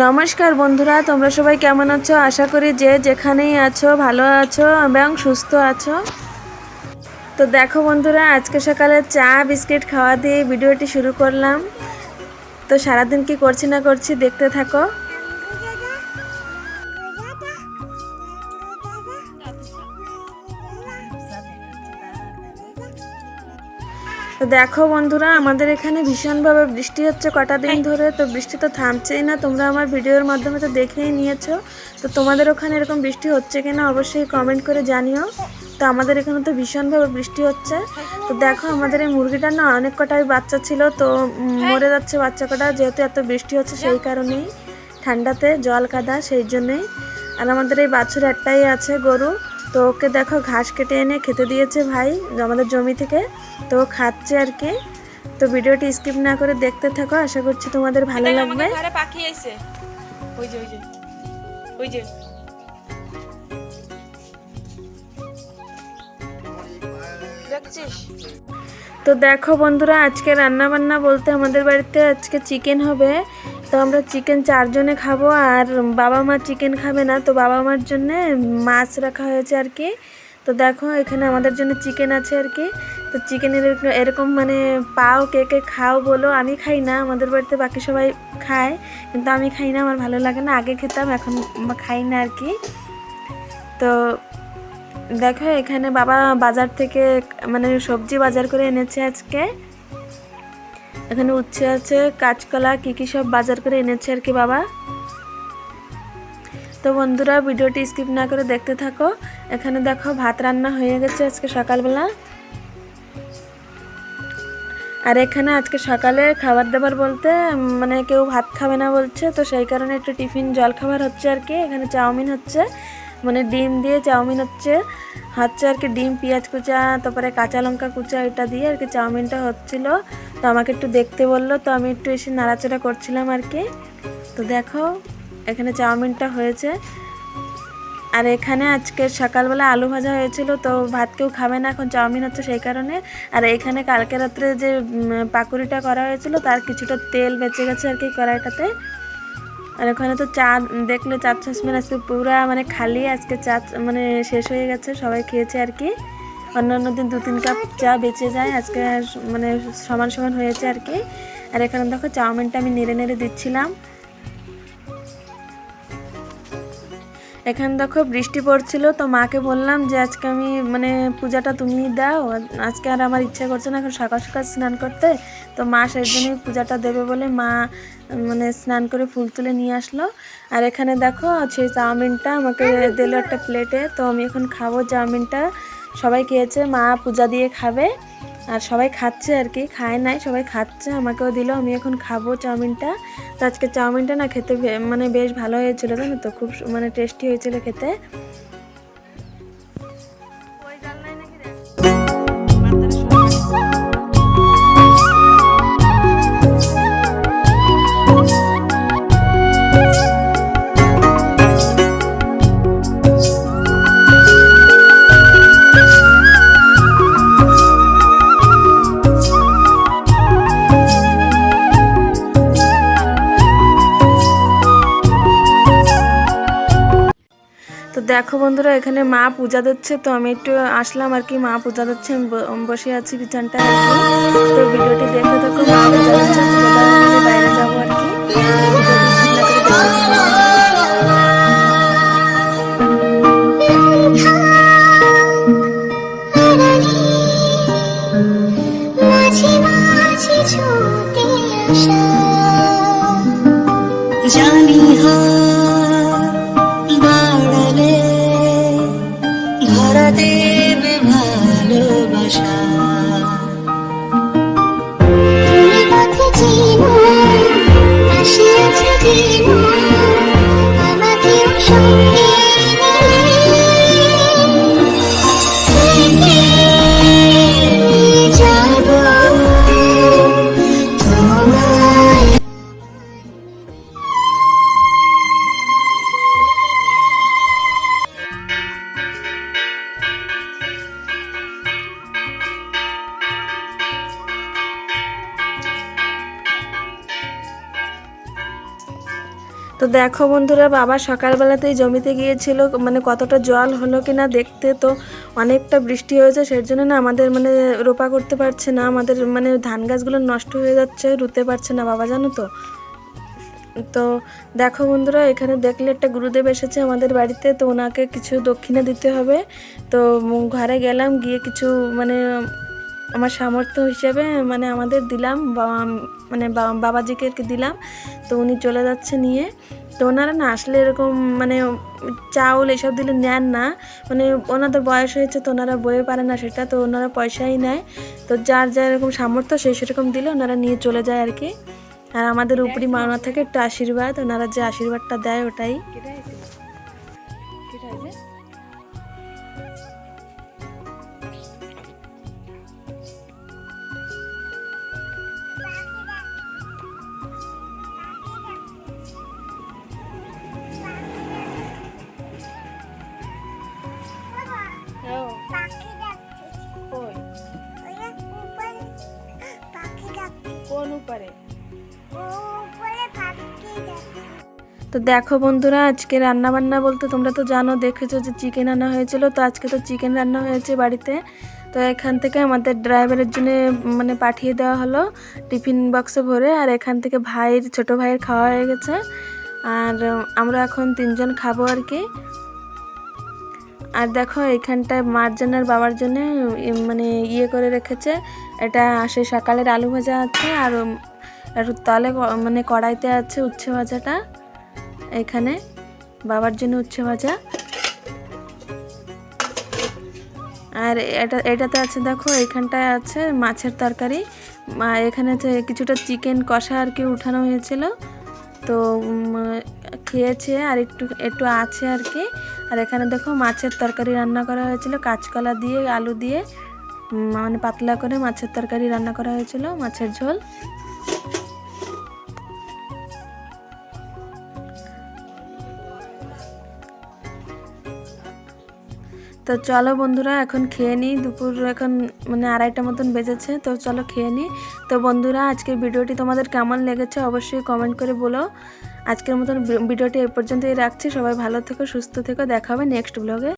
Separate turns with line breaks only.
নমস্কার বন্ধুরা, তোমরা সবাই কেমন আছো? আশা করি যে যেখানেই আছো, ভালো আছো এবং সুস্থ আছো। তো দেখো বন্ধুরা, আজকে সকালে চা, বিস্কিট খাওয়া দিয়ে ভিডিওটি শুরু করলাম। তো সারাদিন কি করছি না করছি দেখতে থাকো। তো দেখো বন্ধুরা আমাদের এখানে ভীষণভাবে বৃষ্টি হচ্ছে কটা দিন ধরে তো বৃষ্টি তো থামছেই না। তোমরা আমার ভিডিওর মাধ্যমে তো দেখেই নিয়েছো। তো তোমাদের ওখানে এরকম বৃষ্টি হচ্ছে কিনা অবশ্যই কমেন্ট করে জানিও। তো আমাদের এখানে তো ভীষণভাবে বৃষ্টি হচ্ছে। তো দেখো আমাদের এই মুরগিটা না অনেক কটাই বাচ্চা ছিল তো মরে যাচ্ছে বাচ্চা কটা। যেহেতু এত বৃষ্টি হচ্ছে সেই কারণেই ঠান্ডাতে জল কাদা সেই জন্যেই। আর আমাদের এই বাছুর একটাই আছে গরু। তো ওকে দেখো ঘাস কেটে এনে খেতে দিয়েছে ভাই আমাদের জমি থেকে। তো খাচ্ছে আর কি। তো ভিডিওটি স্কিপ না করে দেখতে থাকো আশা করছি তোমাদের ভালো লাগবে।
পাখি আইছে। ওই যে ওই যে ওই যে। দেখছিস?
তো দেখো বন্ধুরা আজকে রান্না বান্না বলতে আমাদের বাড়িতে আজকে চিকেন হবে। তো আমরা চিকেন চারজনে খাব আর বাবা মা চিকেন খাবে না, তো বাবা মার জন্যে মাছ রাখা হয়েছে আর কি। তো দেখো, এখানে আমাদের জন্য চিকেন আছে আর কি। তো চিকেনের এরকম মানে পাও কে কে খাও বলো, আমি খাই না, আমাদের বাড়িতে বাকি সবাই খায়, কিন্তু আমি খাই না, আমার ভালো লাগে না, আগে খেতাম, এখন খাই না আর কি। তো দেখো, এখানে বাবা বাজার থেকে মানে সবজি বাজার করে এনেছে আজকে। এখানে উচ্ছে আছে, কাঁচকলা, কী কী সব বাজার করে এনেছে আর কি বাবা। তো বন্ধুরা, ভিডিওটি স্কিপ না করে দেখতে থাকো। এখানে দেখো ভাত রান্না হয়ে গেছে আজকে সকালবেলা। আর এখানে আজকে সকালে খাবার দাবার বলতে মানে কেউ ভাত খাবে না বলছে, তো সেই কারণে একটু টিফিন জল খাবার হচ্ছে আর কি। এখানে চাউমিন হচ্ছে। মানে ডিম দিয়ে চাউমিন হচ্ছে। হচ্ছে আর কি ডিম, পেঁয়াজ কুচা, তারপরে কাঁচা লঙ্কা কুচা, এটা দিয়ে আর কি চাউমিনটা হচ্ছিল। তো আমাকে একটু দেখতে বলল, তো আমি একটু এসে নাড়াচাড়া করছিলাম আর কি। তো দেখো, এখানে চাউমিনটা হয়েছে। আর এখানে আজকে সকালবেলা আলু ভাজা হয়েছিল, তো ভাত কেউ খাবে না, এখন চাউমিন হচ্ছে সেই কারণে। আর এখানে কালকে রাত্রে যে পাকুড়িটা করা হয়েছিল, তার কিছুটা তেল বেঁচে গেছে আর কি কড়াইটাতে। আর ওখানে তো চা দেখলে চার চশমের আজকে পুরা মানে খালি, আজকে চা মানে শেষ হয়ে গেছে, সবাই খেয়েছে আর কি। অন্য অন্য দিন দু তিন কাপ চা বেঁচে যায়, আজকে মানে সমান সমান হয়েছে আর কি। আর এখানে দেখো চাউমিনটা আমি নেড়ে নেড়ে দিচ্ছিলাম। এখানে দেখো বৃষ্টি পড়ছিল, তো মাকে বললাম যে আজকে আমি মানে পূজাটা তুমি দাও। আজকে আর আমার ইচ্ছা করছে না এখন সকাল সকাল স্নান করতে, তো মা সেই জন্যই পূজাটা দেবে বলে মা মানে স্নান করে ফুল তুলে নিয়ে আসলো। আর এখানে দেখো সেই চাউমিনটা আমাকে দিলো একটা প্লেটে। তো আমি এখন খাব চাউমিনটা। সবাই খেয়েছে, মা পূজা দিয়ে খাবে। আর সবাই খাচ্ছে আর কি, খায় নাই, সবাই খাচ্ছে, আমাকেও দিল, আমি এখন খাব চাউমিনটা। তো আজকে চাউমিনটা না খেতে মানে বেশ ভালো হয়েছিল জানো তো, খুব মানে টেস্টি হয়েছিল খেতে। দেখো বন্ধুরা, এখানে মা পূজা দিচ্ছে, তো আমি একটু আসলাম আর কি। মা পূজা দিচ্ছে, আমি বসে আছি বিছানটা তো ভিডিওটি দেখে দেখো মা পূজা দিচ্ছে, বাইরে যাব আর কি।
ভালোবাসা তুমি পথে
তো দেখো বন্ধুরা, বাবা সকালবেলাতেই জমিতে গিয়েছিল মানে কতটা জল হলো কি না দেখতে তো অনেকটা বৃষ্টি হয়েছে, সেই জন্য না আমাদের মানে রোপা করতে পারছে না, আমাদের মানে ধান গাছগুলো নষ্ট হয়ে যাচ্ছে, রুতে পারছে না বাবা, জানো তো? তো দেখো বন্ধুরা, এখানে দেখলে একটা গুরুদেব এসেছে আমাদের বাড়িতে, তো ওনাকে কিছু দক্ষিণা দিতে হবে, তো ঘরে গেলাম, গিয়ে কিছু মানে আমার সামর্থ্য হিসেবে মানে আমাদের দিলাম বাবা মানে বাবাজিকে আর কি দিলাম। তো উনি চলে যাচ্ছে নিয়ে। তো ওনারা না আসলে এরকম মানে চাউল এসব দিলে নেন না। মানে ওনাদের বয়স হয়েছে তো ওনারা বয়ে পারে না সেটা তো ওনারা পয়সাই নেয়। তো যার যার এরকম সামর্থ্য সেই সেরকম দিলে ওনারা নিয়ে চলে যায় আর কি। আর আমাদের উপরি মাওনা থেকে একটু আশীর্বাদ ওনারা যে আশীর্বাদটা দেয় ওটাই। উপারে তো দেখো বন্ধুরা, আজকে রান্না বান্না বলতে তোমরা তো জানো, দেখেছ যে চিকেন রান্না হয়েছিল, তো আজকে তো চিকেন রান্না হয়েছে বাড়িতে। তো এখান থেকে আমাদের ড্রাইভারের জন্য মানে পাঠিয়ে দেওয়া হলো টিফিন বক্সে ভরে, আর এখান থেকে ভাইয়ের, ছোট ভাইয়ের খাওয়া হয়ে গেছে। আর আমরা এখন তিনজন খাব আর কি। আর দেখো এইখানটায় মার্জানার বাবার জন্য মানে ইয়ে করে রেখেছে। এটা সে সকালের আলু ভাজা আছে, আর তলে মানে কড়াইতে আছে উচ্ছে ভাজাটা, এখানে বাবার জন্য উচ্ছে ভাজা। আর এটা, এটাতে আছে দেখো, এখানটায় আছে মাছের তরকারি। এখানে আছে কিছুটা চিকেন কষা আর কি উঠানো হয়েছিল। তো খেয়েছে আর একটু একটু আছে আর কি। আর এখানে দেখো মাছের তরকারি রান্না করা হয়েছিল, কাঁচকলা দিয়ে, আলু দিয়ে মানে পাতলা করে মাছের তরকারি রান্না করা হয়েছিল, মাছের ঝোল। তো চলো বন্ধুরা, এখন খেয়ে নিই, দুপুর এখন মানে আড়াইটা মতন বেজেছে, তো চলো খেয়ে নিই। তো বন্ধুরা, আজকের ভিডিওটি তোমাদের কেমন লেগেছে অবশ্যই কমেন্ট করে বলো। আজকের মতন ভিডিওটি এ পর্যন্তই রাখছি। সবাই ভালো থেকো, সুস্থ থেকো। দেখা হবে নেক্সট ব্লগে